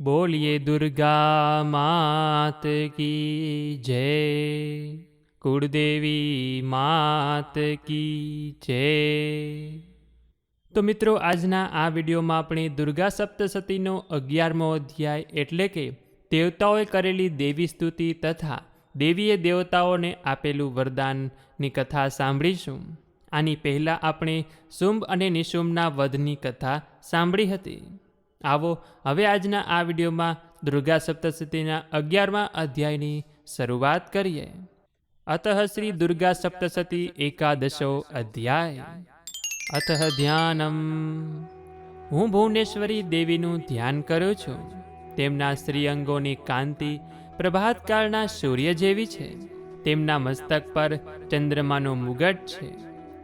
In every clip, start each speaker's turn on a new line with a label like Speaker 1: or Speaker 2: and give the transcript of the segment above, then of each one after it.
Speaker 1: બોલીએ દુર્ગા માત કી જય, કુળદેવી માત કી જય. તો મિત્રો, આજના આ વિડીયોમાં આપણે દુર્ગા સપ્તસતીનો અગિયારમો અધ્યાય એટલે કે દેવતાઓએ કરેલી દેવી સ્તુતિ તથા દેવીએ દેવતાઓને આપેલું વરદાનની કથા સાંભળીશું. આની પહેલાં આપણે શુંભ અને નિશુંભના વધની કથા સાંભળી હતી. આવો. હવે આજના આ વિડીયોમાં દુર્ગા સપ્તશતીના અગિયારમા અધ્યાયની શરૂઆત કરીએ. અતઃ શ્રી દુર્ગા સપ્તશતી એકાદશો અધ્યાય. અથ ધ્યાનમ. હું ભુવનેશ્વરી દેવીનું ધ્યાન કરું છું. તેમના શ્રીઅંગોની કાંતિ પ્રભાતકાળના સૂર્ય જેવી છે. તેમના મસ્તક પર ચંદ્રમાનો મુગટ છે.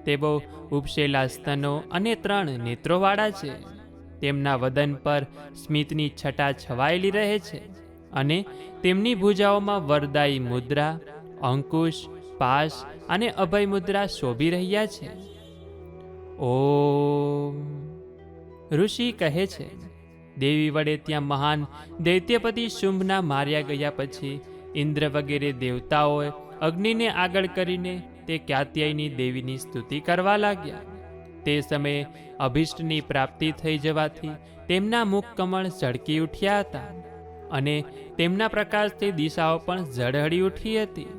Speaker 1: તેઓ ઉપસેલા સ્તનો અને ત્રણ નેત્રોવાળા છે. તેમના વદન પર સ્મિતની છટા છવાયેલી રહે છે અને તેમની ભૂજાઓમાં વરદાયી મુદ્રા, અંકુશ, પાશ અને અભય મુદ્રા શોભી રહ્યા છે. ઓમ. ઋષિ કહે છે, દેવી વડે ત્યાં મહાન દૈત્યપતિ શુંભના માર્યા ગયા પછી ઇન્દ્ર વગેરે દેવતાઓએ અગ્નિને આગળ કરીને તે ક્યાત્યાયની દેવીની સ્તુતિ કરવા લાગ્યા. તે સમયે અભિષ્ટની પ્રાપ્તિ થઈ જવાથી તેમના મુખ કમળ ઝળકી ઉઠ્યા હતા અને તેમના પ્રકાશથી દિશાઓ પણ ઝળહળી ઉઠી હતી.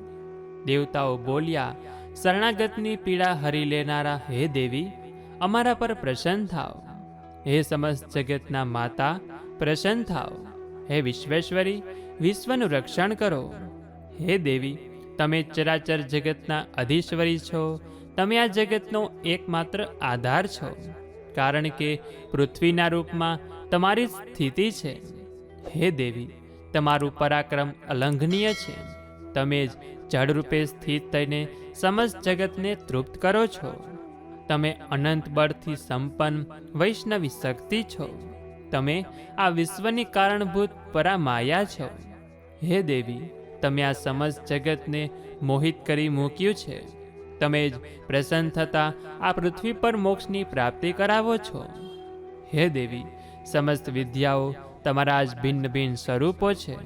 Speaker 1: દેવતાઓ બોલ્યા, શરણાગતની પીડા હરી લેનારા હે દેવી, અમારા પર પ્રસન્ન થાવ હે સમસ્ત જગતના માતા, પ્રસન્ન થાવ હે વિશ્વેશ્વરી, વિશ્વનું રક્ષણ કરો. હે દેવી, તમે ચરાચર જગતના અધીશ્વરી છો. તમે આ જગતનો એકમાત્ર આધાર છો, કારણ કે પૃથ્વીના રૂપમાં તમારી સ્થિતિ છે. હે દેવી, તમારું પરાક્રમ અલંઘનીય છે. તમે જ જળરૂપે સ્થિત થઈને સમસ્ત જગતને તૃપ્ત કરો છો. તમે અનંત બળથી સંપન્ન વૈષ્ણવી શક્તિ છો. તમે આ વિશ્વની કારણભૂત પરામાયા છો. હે દેવી, તમે આ સમસ્ત જગતને મોહિત કરી મૂક્યું છે. તમે જ પ્રસન્ન થતાં આ પૃથ્વી પર મોક્ષની પ્રાપ્તિ કરાવો છો. હે દેવી, સમસ્ત વિદ્યાઓ તમારા જ ભિન્ન ભિન્ન સ્વરૂપો છે.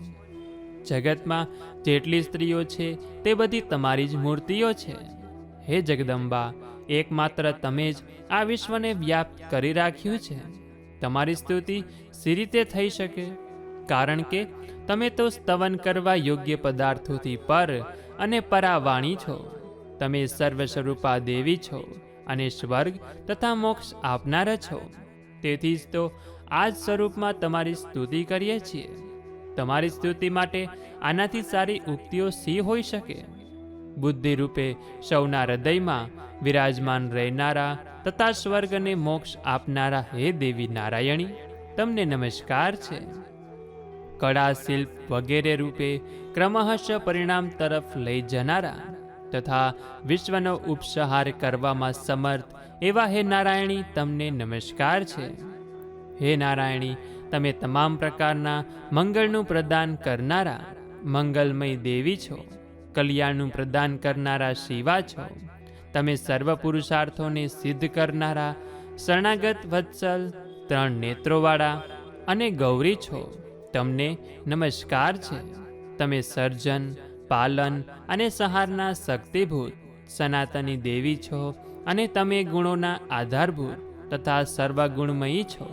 Speaker 1: જગતમાં જેટલી સ્ત્રીઓ છે તે બધી તમારી જ મૂર્તિઓ છે. હે જગદંબા, એકમાત્ર તમે જ આ વિશ્વને વ્યાપ્ત કરી રાખ્યું છે. તમારી સ્તુતિ સી રીતે થઈ શકે? કારણ કે તમે તો સ્તવન કરવા યોગ્ય પદાર્થોથી પર અને પરાવાણી છો. તમે સર્વ સ્વરૂપા દેવી છો અને સ્વર્ગ તથા મોક્ષ આપનારા છો. તેથી જ તો આ જ સ્વરૂપમાં તમારી સ્તુતિ કરીએ છીએ. તમારી સ્તુતિ માટે આનાથી સારી ઉક્તિઓ સી હોઈ શકે? બુદ્ધિ રૂપે સૌના હૃદયમાં વિરાજમાન રહેનારા તથા સ્વર્ગને મોક્ષ આપનારા હે દેવી નારાયણી, તમને નમસ્કાર છે. કળા શિલ્પ વગેરે રૂપે ક્રમશ પરિણામ તરફ લઈ જનારા તથા વિશ્વનો ઉપસહાર કરવામાં સમર્થ. એવા હે નારાયણી, તમને નમસ્કાર છે. હે નારાયણી, તમે તમામ પ્રકારના મંગળનું પ્રદાન કરનારા, મંગલમય દેવી છો. કલ્યાણનું પ્રદાન કરનારા શિવા છો. તમે સર્વ પુરુષાર્થોને સિદ્ધ કરનારા, શરણાગત વત્સલ, ત્રણ નેત્રોવાળા અને ગૌરી છો. તમને નમસ્કાર છે. તમે સર્જન પાલન અને સહારના શક્તિભૂત, સનાતની દેવી છો અને તમે ગુણોના આધારભૂત તથા સર્વગુણમયી છો.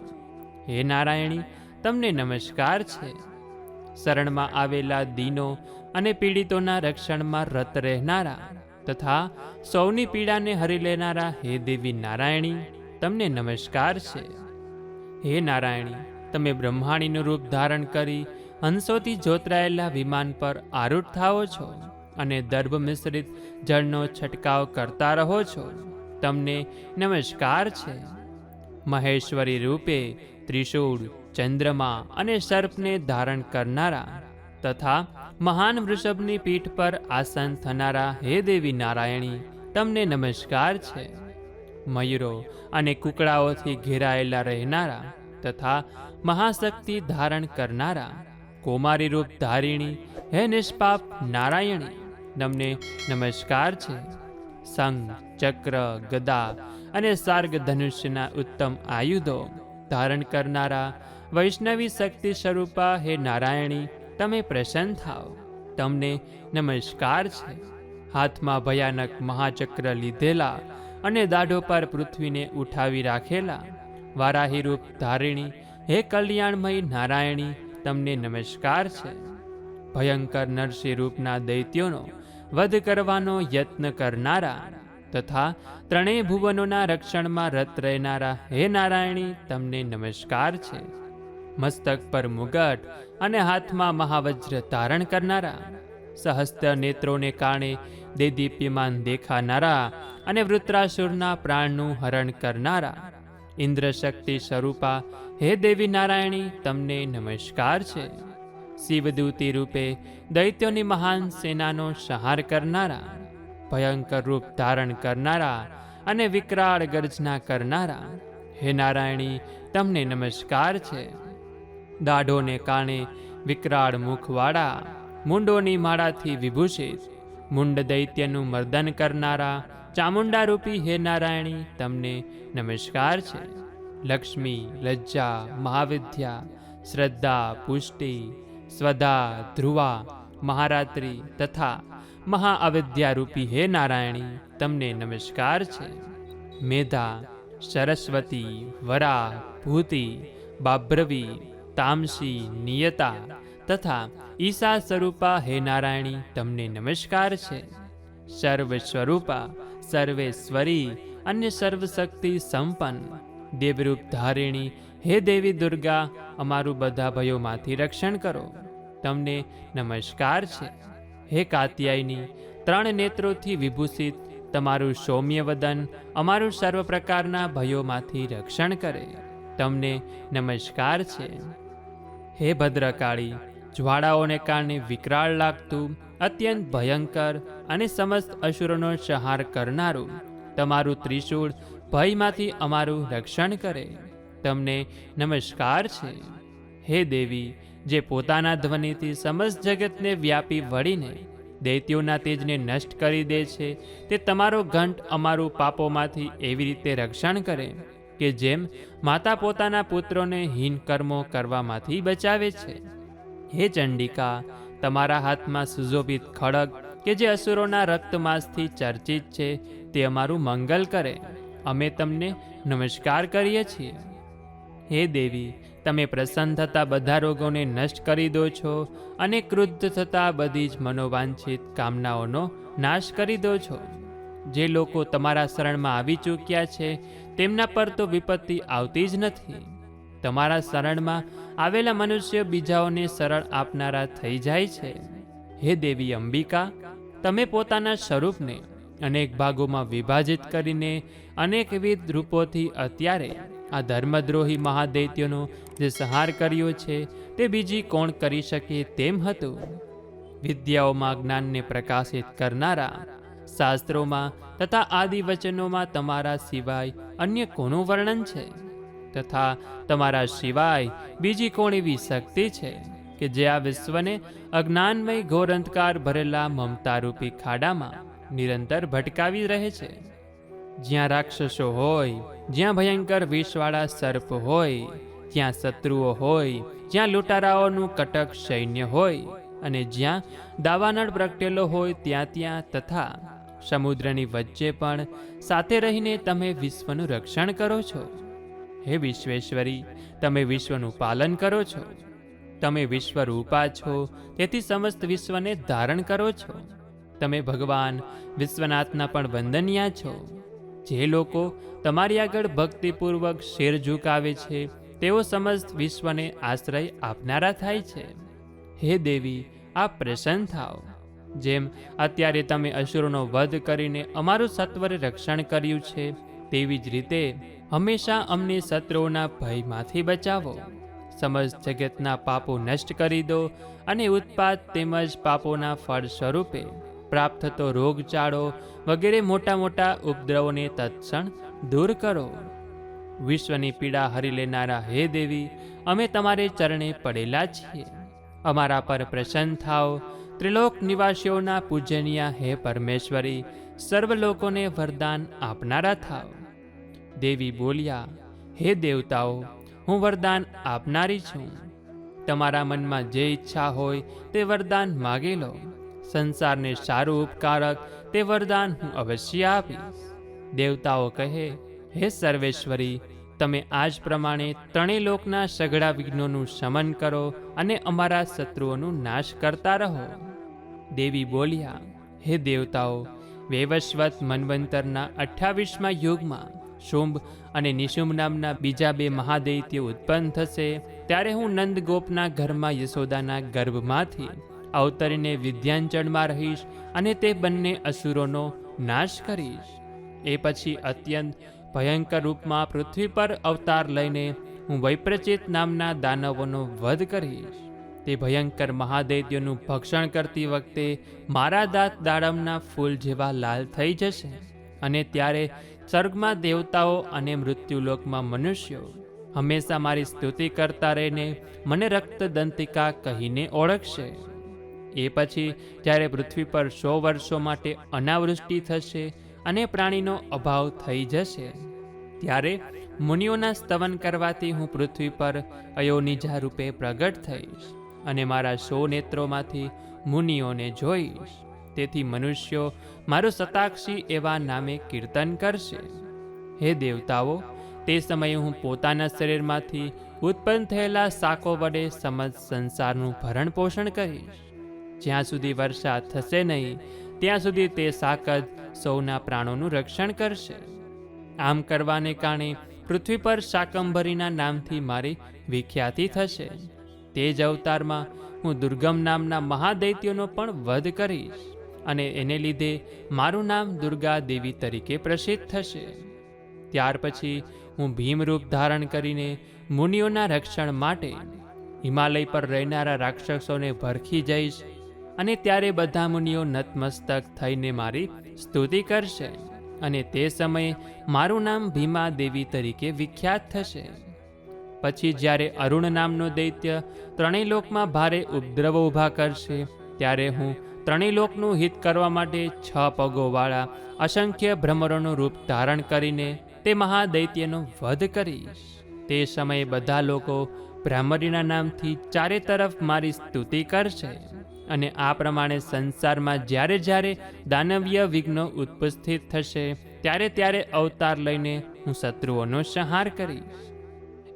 Speaker 1: હે નારાયણી, તમને નમસ્કાર છે. શરણમાં આવેલા દીનો અને પીડિતોના રક્ષણમાં રત રહેનારા તથા સૌની પીડાને હરી લેનારા હે દેવી નારાયણી, તમને નમસ્કાર છે. હે નારાયણી, તમે બ્રહ્માણીનું રૂપ ધારણ કરી હંસોથી જોતરાયેલા વિમાન પર આરૂઢ થાઓ છો અને દર્ભ મિશ્રિત જળનો છંટકાવ કરતા રહો છો. તમને નમસ્કાર છે. મહેશ્વરી રૂપે ત્રિશૂળ, ચંદ્રમા અને સર્પને ધારણ કરનારા તથા મહાન વૃષભની પીઠ પર આસન થનારા હે દેવી નારાયણી, તમને નમસ્કાર છે. મયુરો અને કુકડાઓથી ઘેરાયેલા રહેનારા તથા મહાશક્તિ ધારણ કરનારા કુમારી રૂપ ધારિણી હે નિષ્પાપ નારાયણી. તમને નમસ્કાર છે. સંગ ચક્ર, ગદા અને સાર્ગ ધનુષ્યના ઉત્તમ આયુધો ધારણ કરનારા વૈષ્ણવી શક્તિ સ્વરૂપા હે નારાયણી, તમે પ્રસન્ન થાઓ. તમને નમસ્કાર છે. હાથમાં ભયાનક મહાચક્ર લીધેલા અને દાઢો પર પૃથ્વીને ઉઠાવી રાખેલા. વારાહી રૂપ ધારિણી હે કલ્યાણમય નારાયણી તમને નમસ્કાર છે. ભયંકર નરસિંહ રૂપના દૈત્યોનો વધ કરવાનો યત્ન કરનારા તથા ત્રણેય ભુવનોના રક્ષણમાં રત રહેનારા હે નારાયણી, તમને નમસ્કાર છે. મસ્તક પર મુગટ અને હાથમાં મહાવજ્ર ધારણ કરનારા, સહસ્ત્ર નેત્રોને કારણે દેદીપ્યમાન દેખાનારા અને વૃત્રાસુરના પ્રાણનું હરણ કરનારા ઇન્દ્ર શક્તિ સ્વરૂપા હે દેવી નારાયણી, તમને નમસ્કાર છે. શિવદૂતી રૂપે દૈત્યોની મહાન સેનાનો સંહાર કરનારા, ભયંકર રૂપ ધારણ કરનારા અને વિકરાળ ગર્જના કરનારા, હે નારાયણી, તમને નમસ્કાર છે. દાઢોને કારણે વિકરાળ મુખવાળા મુંડોની માળાથી વિભૂષિત, મુંડ દૈત્યનું મર્દન કરનારા ચામુંડા રૂપી હે નારાયણી, તમને નમસ્કાર છે. લક્ષ્મી, લજ્જા, મહાવિદ્યા, શ્રદ્ધા, પુષ્ટિ, સ્વધા, ધ્રુવા, મહારાત્રિ તથા મહાઅવિદ્યારૂપી હે નારાયણી, તમને નમસ્કાર છે. મેધા, સરસ્વતી, વરા, ભૂતિ બાભ્રવી તામસી, નિયતા તથા ઈશા સ્વરૂપા હે નારાયણી, તમને નમસ્કાર છે. સર્વ સ્વરૂપા સર્વેશ્વરી અને સર્વશક્તિ સંપન્ન દેવરૂપ ધારિણી, હે દેવી દુર્ગા, અમારું બધા ભયોમાંથી રક્ષણ કરો. તમને નમસ્કાર છે. હે કાત્યાયની, ત્રણ નેત્રોથી વિભૂષિત તમારું સૌમ્ય વદન અમારું સર્વ પ્રકારના ભયોમાંથી રક્ષણ કરે. તમને નમસ્કાર છે. હે ભદ્રકાળી, જ્વાળાઓને કારણે વિકરાળ લાગતું, અત્યંત ભયંકર અને સમસ્ત અસુરોનો સંહાર કરનારું, તમારું ત્રિશૂળ ભયમાંથી અમારું રક્ષણ કરે. તમને નમસ્કાર છે. હે દેવી, જે પોતાના ધ્વનિથી સમસ્ત જગતને વ્યાપી વળીને દૈત્યોના તેજને નષ્ટ કરી દે છે, તે તમારો ઘંટ અમારું પાપોમાંથી એવી રીતે રક્ષણ કરે કે જેમ માતા પોતાના પુત્રોને હીન કર્મો કરવામાંથી બચાવે છે. હે ચંડિકા, તમારા હાથમાં સુશોભિત ખડગ કે જે અસુરોના રક્તમાસથી ચર્ચિત છે, તે અમારું મંગલ કરે. અમે તમને નમસ્કાર કરીએ છીએ. હે દેવી, તમે પ્રસન્ન થતા બધા રોગોને નષ્ટ કરી દો છો અને ક્રુદ્ધ થતા બધી જ મનોવાંછિત કામનાઓનો નાશ કરી દો છો. જે લોકો તમારા શરણમાં આવી ચૂક્યા છે, તેમના પર તો વિપત્તિ આવતી જ નથી. તમારા શરણમાં આવેલા મનુષ્ય બીજાઓને સરળ આપનારા થઈ જાય છે. હે દેવી અંબિકા, તમે પોતાના સ્વરૂપને અનેક ભાગોમાં વિભાજિત કરીને અનેકવિધ રૂપોથી અત્યારે આ ધર્મદ્રોહી મહાદૈત્યનો જે સંહાર કર્યો છે, તે બીજી કોણ કરી શકે તેમ હતું. વિદ્યાઓમાં જ્ઞાનને પ્રકાશિત કરનારા શાસ્ત્રોમાં તથા આદિ વચનોમાં તમારા સિવાય અન્ય કોનું વર્ણન છે? તથા તમારા સિવાય બીજી કોણ એવી શક્તિ છે કે જે આ વિશ્વને અજ્ઞાનમય ઘોર અંધકાર ભરેલા મમતારૂપી ખાડામાં નિરંતર ભટકાવી રહે છે. જ્યાં રાક્ષસો હોય, જ્યાં ભયંકર વિષવાળા સર્પ હોય ત્યાં શત્રુઓ હોય, જ્યાં લૂંટારાઓનું કટક સૈન્ય હોય અને જ્યાં દાવાનળ પ્રગટેલો હોય ત્યાં ત્યાં તથા સમુદ્રની વચ્ચે પણ સાથે રહીને તમે વિશ્વનું રક્ષણ કરો છો. હે વિશ્વેશ્વરી, તમે વિશ્વનું પાલન કરો છો. તમે વિશ્વરૂપા છો, તેથી સમસ્ત વિશ્વને ધારણ કરો છો. તમે ભગવાન વિશ્વનાથના પણ વંદનીય છો. જે લોકો તમારી આગળ ભક્તિપૂર્વક શેર ઝુકાવે છે, તેઓ સમસ્ત વિશ્વને આશ્રય આપનારા થાય છે. હે દેવી, આપ પ્રસન્ન થાઓ. જેમ અત્યારે તમે અસુરોનો વધ કરીને અમારું સત્વરે રક્ષણ કર્યું છે, તેવી જ રીતે હંમેશા અમને શત્રુઓના ભયમાંથી બચાવો. સમજ જગતના પાપો નષ્ટ કરી દો અને ઉત્પાદ તેમજ પાપોના ફળ સ્વરૂપે પ્રાપ્ત થતો રોગચાળો વગેરે મોટા મોટા ઉપદ્રવોને તત્ક્ષણ દૂર કરો. વિશ્વની પીડા હરી લેનારા હે દેવી, અમે તમારે ચરણે પડેલા છીએ. અમારા પર પ્રસન્ન થાઓ. ત્રિલોક નિવાસીઓના પૂજનીય હે પરમેશ્વરી, સર્વ લોકોને વરદાન આપનારા થાઓ. દેવી બોલ્યા, હે દેવતાઓ, હું વરદાન આપનારી છું. તમારા મનમાં જે ઈચ્છા હોય તે વરદાન માગી લો. સંસારને સારું ઉપકારક તે વરદાન હું અવશ્ય આપીશ. દેવતાઓ કહે, હે સર્વેશ્વરી, તમે આજ પ્રમાણે ત્રણેય લોકના સઘળા વિઘ્નોનું શમન કરો અને અમારા શત્રુઓનું નાશ કરતા રહો. દેવી બોલ્યા, હે દેવતાઓ, વૈવસ્વત મન્વંતરના અઠ્ઠાવીસમાં યુગમાં શુંભ અને નિશુંભ નામના બીજા બે મહાદૈત્યો ઉત્પન્ન થશે, ત્યારે હું નંદગોપના ઘરમાં યશોદાના ગર્ભમાંથી અવતરીને વિદ્યાંચળમાં રહીશ અને તે બંને અસુરોનો નાશ કરીશ. એ પછી અત્યંત ભયંકર રૂપમાં પૃથ્વી પર અવતાર લઈને હું વૈપ્રચિત નામના દાનવોનો વધ કરીશ. તે ભયંકર મહાદૈત્યોનું ભક્ષણ કરતી વખતે મારા દાંત દાડમના ફૂલ જેવા લાલ થઈ જશે અને ત્યારે સ્વર્ગમાં દેવતાઓ અને મૃત્યુલોકમાં મનુષ્યો હંમેશા મારી સ્તુતિ કરતા રહીને મને રક્તદંતિકા કહીને ઓળખશે. એ પછી જ્યારે પૃથ્વી પર સો વર્ષો માટે અનાવૃષ્ટિ થશે અને પ્રાણીનો અભાવ થઈ જશે. ત્યારે મુનિઓના સ્તવન કરવાથી હું પૃથ્વી પર અયોનિજા રૂપે પ્રગટ થઈશ અને મારા સો નેત્રોમાંથી મુનિઓને જોઈશ. તેથી મનુષ્યો મારું સતાક્ષી એવા નામે કીર્તન કરશે. હે દેવતાઓ, તે સમયે હું પોતાના શરીરમાંથી ઉત્પન્ન થયેલા શાકો વડે સમજ સંસારનું ભરણ પોષણ કરીશ. જ્યાં સુધી વર્ષા થશે નહીં, ત્યાં સુધી તે સાકદ સૌના પ્રાણોનું રક્ષણ કરશે. આમ કરવાને કારણે પૃથ્વી પર શાકંભરીના નામથી મારી વિખ્યાતિ થશે. તે જ અવતારમાં હું દુર્ગમ નામના મહાદૈત્યનો પણ વધ કરીશ અને એને લીધે મારું નામ દુર્ગા દેવી તરીકે પ્રસિદ્ધ થશે. ત્યાર પછી હું ભીમરૂપ ધારણ કરીને મુનિઓના રક્ષણ માટે હિમાલય પર રહેનારા રાક્ષસોને ભરખી જઈશ. અને ત્યારે બધા મુનિઓ નતમસ્તક થઈને મારી સ્તુતિ કરશે અને તે સમયે મારું નામ ભીમા દેવી તરીકે વિખ્યાત થશે. પછી જ્યારે અરુણ નામનો દૈત્ય ત્રણેય લોકમાં ભારે ઉપદ્રવો ઊભા કરશે, ત્યારે હું ત્રણેય લોકનું હિત કરવા માટે છ પગોવાળા અસંખ્ય ભ્રમરોનું રૂપ ધારણ કરીને તે મહાદૈત્યનો વધ કરીશ. તે સમયે બધા લોકો ભ્રામરીના નામથી ચારે તરફ મારી સ્તુતિ કરશે. અને આ પ્રમાણે સંસારમાં જ્યારે જ્યારે દાનવીય વિઘ્નો ઉપસ્થિત થશે, ત્યારે ત્યારે અવતાર લઈને હું શત્રુઓનો સંહાર કરીશ.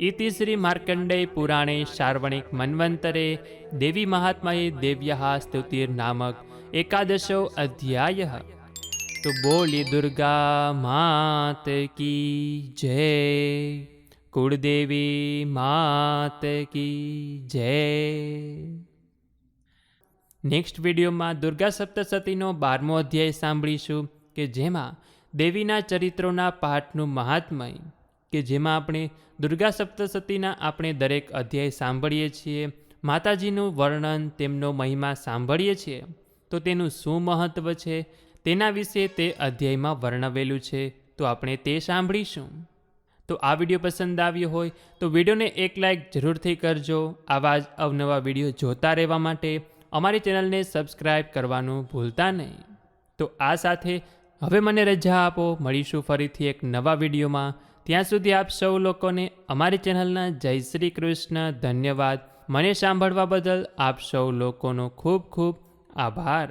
Speaker 1: ઇતિ શ્રી માર્કંડેય પુરાણે સાર્વણિક મન્વંતરે દેવી મહાત્માએ દેવ્યા સ્તુતિર નામક એકાદશો અધ્યાય. તો બોલી દુર્ગા માત કી જય. કુળદેવી માત કી જય. નેક્સ્ટ વિડીયોમાં દુર્ગા સપ્તસતીનો બારમો અધ્યાય સાંભળીશું કે જેમાં દેવીના ચરિત્રોના પાઠનું મહાત્મય, કે જેમાં આપણે દુર્ગા સપ્તસતીના આપણે દરેક અધ્યાય સાંભળીએ છીએ, માતાજીનું વર્ણન, તેમનો મહિમા સાંભળીએ છીએ. તો તેનું શું મહત્ત્વ છે? તેના વિશે તે અધ્યાયમાં વર્ણવેલું છે. તો આપણે તે સાંભળીશું. તો આ વીડિયો પસંદ આવ્યો હોય તો વિડીયોને એક લાઇક જરૂરથી કરજો. આવા જ અવનવા વીડિયો જોતા રહેવા માટે અમારી ચેનલને સબસ્ક્રાઈબ કરવાનું ભૂલતા નહીં. તો આ સાથે હવે મને રજા આપો. મળીશું ફરીથી એક નવા વિડીયોમાં. ત્યાં સુધી આપ સૌ લોકોને અમારી ચેનલના જય શ્રી કૃષ્ણ ધન્યવાદ. મને સાંભળવા બદલ આપ સૌ લોકોનો ખૂબ ખૂબ આભાર.